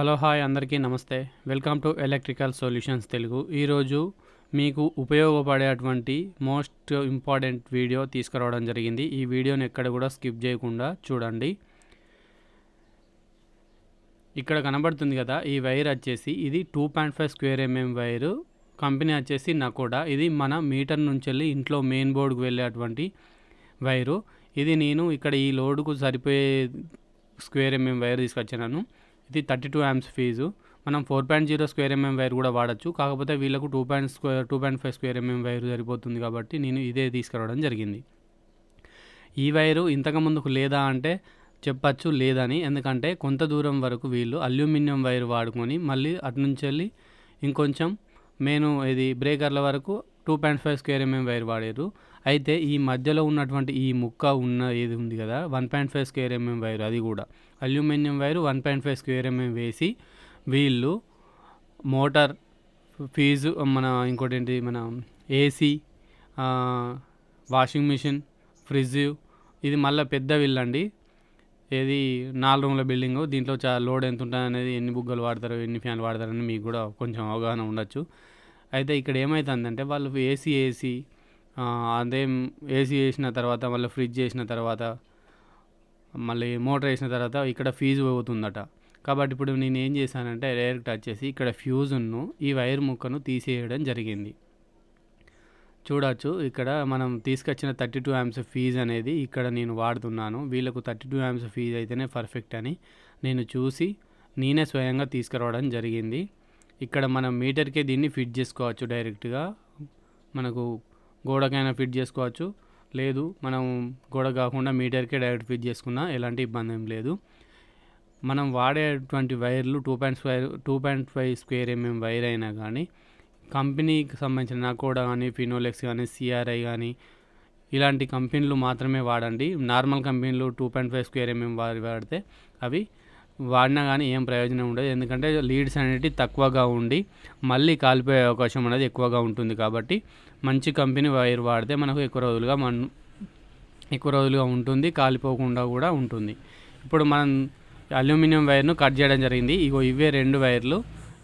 Hello hi అందరికీ నమస్తే. Welcome to electrical solutions Telugu. ఈరోజు మీకు ఉపయోగపడేటువంటి మోస్ట్ ఇంపార్టెంట్ వీడియో తీసుకురావడం జరిగింది. ఈ వీడియోని ఎక్కడ కూడా స్కిప్ చేయకుండా చూడండి. ఇక్కడ కనబడుతుంది కదా ఈ వైర్ వచ్చేసి ఇది two point five square mm wire. Company వచ్చేసి నకోడా. ఇది మన మీటర్ నుంచి వెళ్ళి ఇంట్లో మెయిన్ బోర్డుకు వెళ్ళేటువంటి వైరు. ఇది నేను ఇక్కడ ఈ లోడుకు సరిపోయే స్క్వేర్ ఎంఎం వైర్ తీసుకొచ్చాను. ఇది థర్టీ టూ యామ్స్ ఫీజు. మనం four point zero square mm wire కూడా వాడచ్చు. కాకపోతే వీళ్ళకు two point square two point five square mm wire సరిపోతుంది కాబట్టి నేను ఇదే తీసుకురావడం జరిగింది. ఈ వైరు ఇంతకు ముందుకు లేదా అంటే చెప్పచ్చు లేదని. ఎందుకంటే కొంత దూరం వరకు వీళ్ళు అల్యూమినియం వైర్ వాడుకొని మళ్ళీ అటు నుంచి వెళ్ళి ఇంకొంచెం నేను ఇది బ్రేకర్ల వరకు two point five square mm wire వాడారు. అయితే ఈ మధ్యలో ఉన్నటువంటి ఈ ముక్క ఉన్న ఏది ఉంది కదా one point five square mm wire అది కూడా. Aluminium wire one point five square mm వేసి వీళ్ళు మోటార్ ఫీజు మన ఇంకోటి ఏంటి మన ఏసీ వాషింగ్ మిషన్ ఫ్రిడ్జ్ ఇది మళ్ళీ పెద్ద విల్ అండి. ఏది నాలుగు రూమ్ల బిల్డింగ్ దీంట్లో చా లోడ్ ఎంత ఉంటుంది అనేది ఎన్ని బుగ్గలు వాడతారు ఎన్ని ఫ్యాన్లు వాడతారని మీకు కూడా కొంచెం అవగాహన ఉండొచ్చు. అయితే ఇక్కడ ఏమవుతుందంటే వాళ్ళు ఏసీ ఏసీ అదే ఏసీ వేసిన తర్వాత మళ్ళీ ఫ్రిడ్జ్ వేసిన తర్వాత మళ్ళీ మోటార్ వేసిన తర్వాత ఇక్కడ ఫీజు పోతుందట. కాబట్టి ఇప్పుడు నేను ఏం చేశానంటే డైరెక్ట్ వచ్చేసి ఇక్కడ ఫ్యూజును ఈ వైర్ ముక్కను తీసేయడం జరిగింది. చూడవచ్చు ఇక్కడ మనం తీసుకొచ్చిన థర్టీ టూ యామ్స్ ఫీజ్ అనేది ఇక్కడ నేను వాడుతున్నాను. వీళ్ళకు థర్టీ టూ యామ్స్ ఫీజ్ అయితేనే పర్ఫెక్ట్ అని నేను చూసి నేనే స్వయంగా తీసుకురావడం జరిగింది. ఇక్కడ మనం మీటర్కే దీన్ని ఫిట్ చేసుకోవచ్చు డైరెక్ట్గా. మనకు గోడకైనా ఫిట్ చేసుకోవచ్చు. లేదు మనం గోడ కాకుండా మీటర్కే డైరెక్ట్ ఫిట్ చేసుకున్నా ఎలాంటి ఇబ్బంది ఏం లేదు. మనం వాడేటువంటి వైర్లు two point five two point five square mm wire అయినా కానీ కంపెనీకి సంబంధించిన నాకోడా కానీ ఫినోలెక్స్ కానీ సిఆర్ఐ కానీ ఇలాంటి కంపెనీలు మాత్రమే వాడండి. నార్మల్ కంపెనీలు two point five square mm వారి వాడితే అవి వాడినా కానీ ఏం ప్రయోజనం ఉండదు. ఎందుకంటే లీడ్స్ అనేటివి తక్కువగా ఉండి మళ్ళీ కాలిపోయే అవకాశం అనేది ఎక్కువగా ఉంటుంది కాబట్టి మంచి కంపెనీ వైర్ వాడితే మనకు ఎక్కువ రోజులుగా మన ఎక్కువ రోజులుగా ఉంటుంది కాలిపోకుండా కూడా ఉంటుంది. ఇప్పుడు మనం అల్యూమినియం వైర్ను కట్ చేయడం జరిగింది. ఇగో ఇవే రెండు వైర్లు.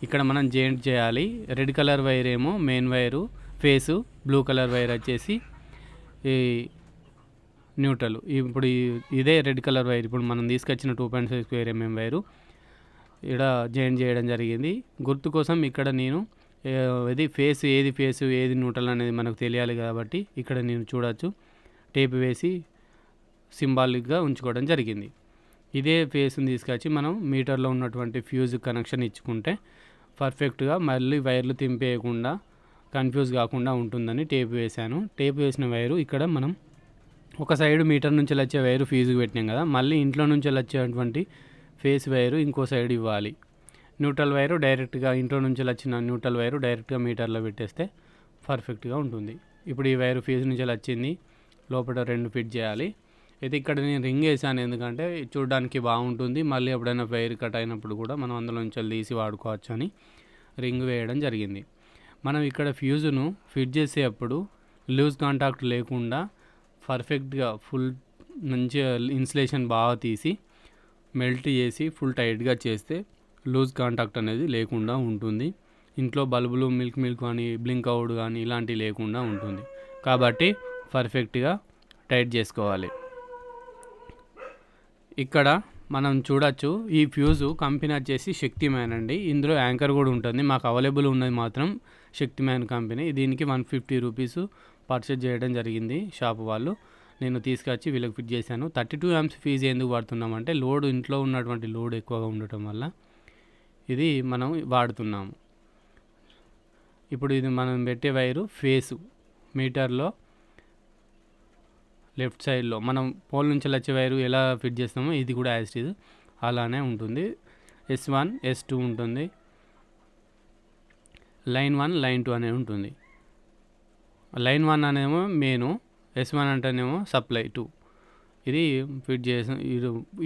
ఇక్కడ మనం జాయింట్ చేయాలి. రెడ్ కలర్ వైర్ ఏమో main wire phase blue colour wire వచ్చేసి ఈ న్యూట్రల్. ఇప్పుడు ఇదే రెడ్ కలర్ వైర్. ఇప్పుడు మనం తీసుకొచ్చిన two point five square mm wire. ఇక్కడ జాయిన్ చేయడం జరిగింది. గుర్తు కోసం ఇక్కడ నేను ఇది ఫేస్ ఏది ఫేస్ ఏది న్యూట్రల్ అనేది మనకు తెలియాలి కాబట్టి ఇక్కడ నేను చూడవచ్చు టేప్ వేసి సింబాలిక్గా ఉంచుకోవడం జరిగింది. ఇదే ఫేస్ని తీసుకొచ్చి మనం మీటర్లో ఉన్నటువంటి ఫ్యూజ్ కనెక్షన్ ఇచ్చుకుంటే పర్ఫెక్ట్గా మళ్ళీ వైర్లు తింపేయకుండా కన్ఫ్యూజ్ కాకుండా ఉంటుందని టేప్ వేశాను. టేప్ వేసిన వైరు ఇక్కడ మనం ఒక సైడ్ మీటర్ నుంచి వచ్చే వైరు ఫీజుకి పెట్టినాం కదా మళ్ళీ ఇంట్లో నుంచి వచ్చేటువంటి ఫేస్ వైరు ఇంకో సైడ్ ఇవ్వాలి. న్యూట్రల్ వైరు డైరెక్ట్గా ఇంట్లో నుంచి వచ్చిన న్యూట్రల్ వైరు డైరెక్ట్గా మీటర్లో పెట్టేస్తే పర్ఫెక్ట్గా ఉంటుంది. ఇప్పుడు ఈ వైరు ఫీజు నుంచి వచ్చింది లోపల రెండు ఫిట్ చేయాలి. అయితే ఇక్కడ నేను రింగ్ వేసాను ఎందుకంటే చూడడానికి బాగుంటుంది మళ్ళీ ఎప్పుడైనా వైర్ కట్ అయినప్పుడు కూడా మనం అందులో నుంచి తీసి వాడుకోవచ్చు అని రింగ్ వేయడం జరిగింది. మనం ఇక్కడ ఫ్యూజును ఫిట్ చేసేటప్పుడు లూజ్ కాంటాక్ట్ లేకుండా పర్ఫెక్ట్గా ఫుల్ మంచిగా ఇన్సులేషన్ బాగా తీసి మెల్ట్ చేసి ఫుల్ టైట్గా చేస్తే లూజ్ కాంటాక్ట్ అనేది లేకుండా ఉంటుంది. ఇంట్లో బల్బులు మిల్క్ మిల్క్ కానీ బ్లింక్ అవుట్ కానీ ఇలాంటివి లేకుండా ఉంటుంది. కాబట్టి పర్ఫెక్ట్గా టైట్ చేసుకోవాలి. ఇక్కడ మనం చూడొచ్చు ఈ ఫ్యూజు కంపెనీ వచ్చేసి శక్తిమ్యాన్ అండి. ఇందులో యాంకర్ కూడా ఉంటుంది. మాకు అవైలబుల్ ఉన్నది మాత్రం శక్తిమ్యాన్ కంపెనీ. దీనికి వన్ ఫిఫ్టీ రూపీస్ పర్చేజ్ చేయడం జరిగింది షాప్ వాళ్ళు. నేను తీసుకొచ్చి వీళ్ళకి ఫిట్ చేశాను. థర్టీ టూ యామ్స్ ఫీజు ఎందుకు వాడుతున్నామంటే లోడ్ ఇంట్లో ఉన్నటువంటి లోడ్ ఎక్కువగా ఉండటం వల్ల ఇది మనం వాడుతున్నాము. ఇప్పుడు ఇది మనం పెట్టే వైరు ఫేసు మీటర్లో లెఫ్ట్ సైడ్లో మనం పోల్ నుంచి వచ్చే వైరు ఎలా ఫిట్ చేస్తామో ఇది కూడా యాజ్ ఇది అలానే ఉంటుంది. ఎస్ వన్ ఎస్ టూ ఉంటుంది. లైన్ వన్ లైన్ టూ అనేది ఉంటుంది. లైన్ వన్ అనేమో మెయిన్ ఎస్ వన్ అంటేనేమో సప్లై టూ. ఇది ఫిట్ చేసి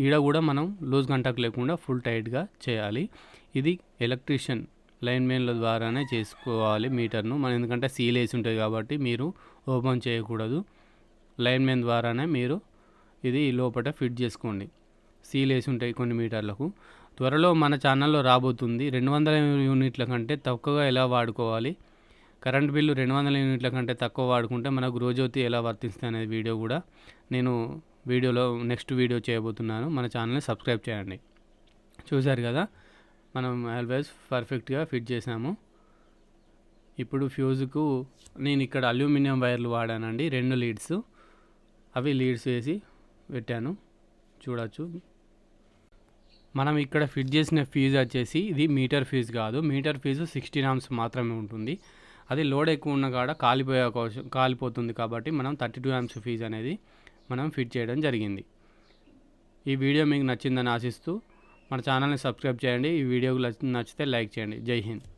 ఈడ కూడా మనం లూజ్ కంటాక్ట్ లేకుండా ఫుల్ టైట్గా చేయాలి. ఇది ఎలక్ట్రీషియన్ లైన్ మెయిన్ల ద్వారానే చేసుకోవాలి మీటర్ను. మనం ఎందుకంటే సీల్ వేసి ఉంటుంది కాబట్టి మీరు ఓపెన్ చేయకూడదు. లైన్ మెయిన్ ద్వారానే మీరు ఇది లోపల ఫిట్ చేసుకోండి. సీల్ వేసి ఉంటాయి కొన్ని మీటర్లకు. త్వరలో మన ఛానల్లో రాబోతుంది. రెండు వందల యూనిట్ల కంటే తక్కువగా ఎలా వాడుకోవాలి? కరెంట్ బిల్లు రెండు వందల యూనిట్ల కంటే తక్కువ వాడుకుంటే మనకు గృహజ్యోతి ఎలా వర్తిస్తుంది అనేది వీడియో కూడా నేను వీడియోలో నెక్స్ట్ వీడియో చేయబోతున్నాను. మన ఛానల్ని సబ్స్క్రైబ్ చేయండి. చూశారు కదా? మనం ఆల్వేస్ పర్ఫెక్ట్గా ఫిట్ చేసాము. ఇప్పుడు ఫ్యూజ్కు నేను ఇక్కడ అల్యూమినియం వైర్లు వాడానండి. రెండు లీడ్స్. అవి లీడ్స్ వేసి పెట్టాను. చూడొచ్చు. మనం ఇక్కడ ఫిట్ చేసిన ఫీజు వచ్చేసి ఇది మీటర్ ఫీజు కాదు. మీటర్ ఫీజు సిక్స్టీన్ ఆమ్స్ మాత్రమే ఉంటుంది. అది లోడ్ ఎక్కువ ఉన్న కాడ కాలిపోయే అవకాశం కాలిపోతుంది కాబట్టి మనం థర్టీ టూ యామ్స్ ఫీజ్ అనేది మనం ఫిట్ చేయడం జరిగింది. ఈ వీడియో మీకు నచ్చిందని ఆశిస్తూ మన ఛానల్ని సబ్స్క్రైబ్ చేయండి. ఈ వీడియోకి నచ్చితే లైక్ చేయండి. జై హింద్.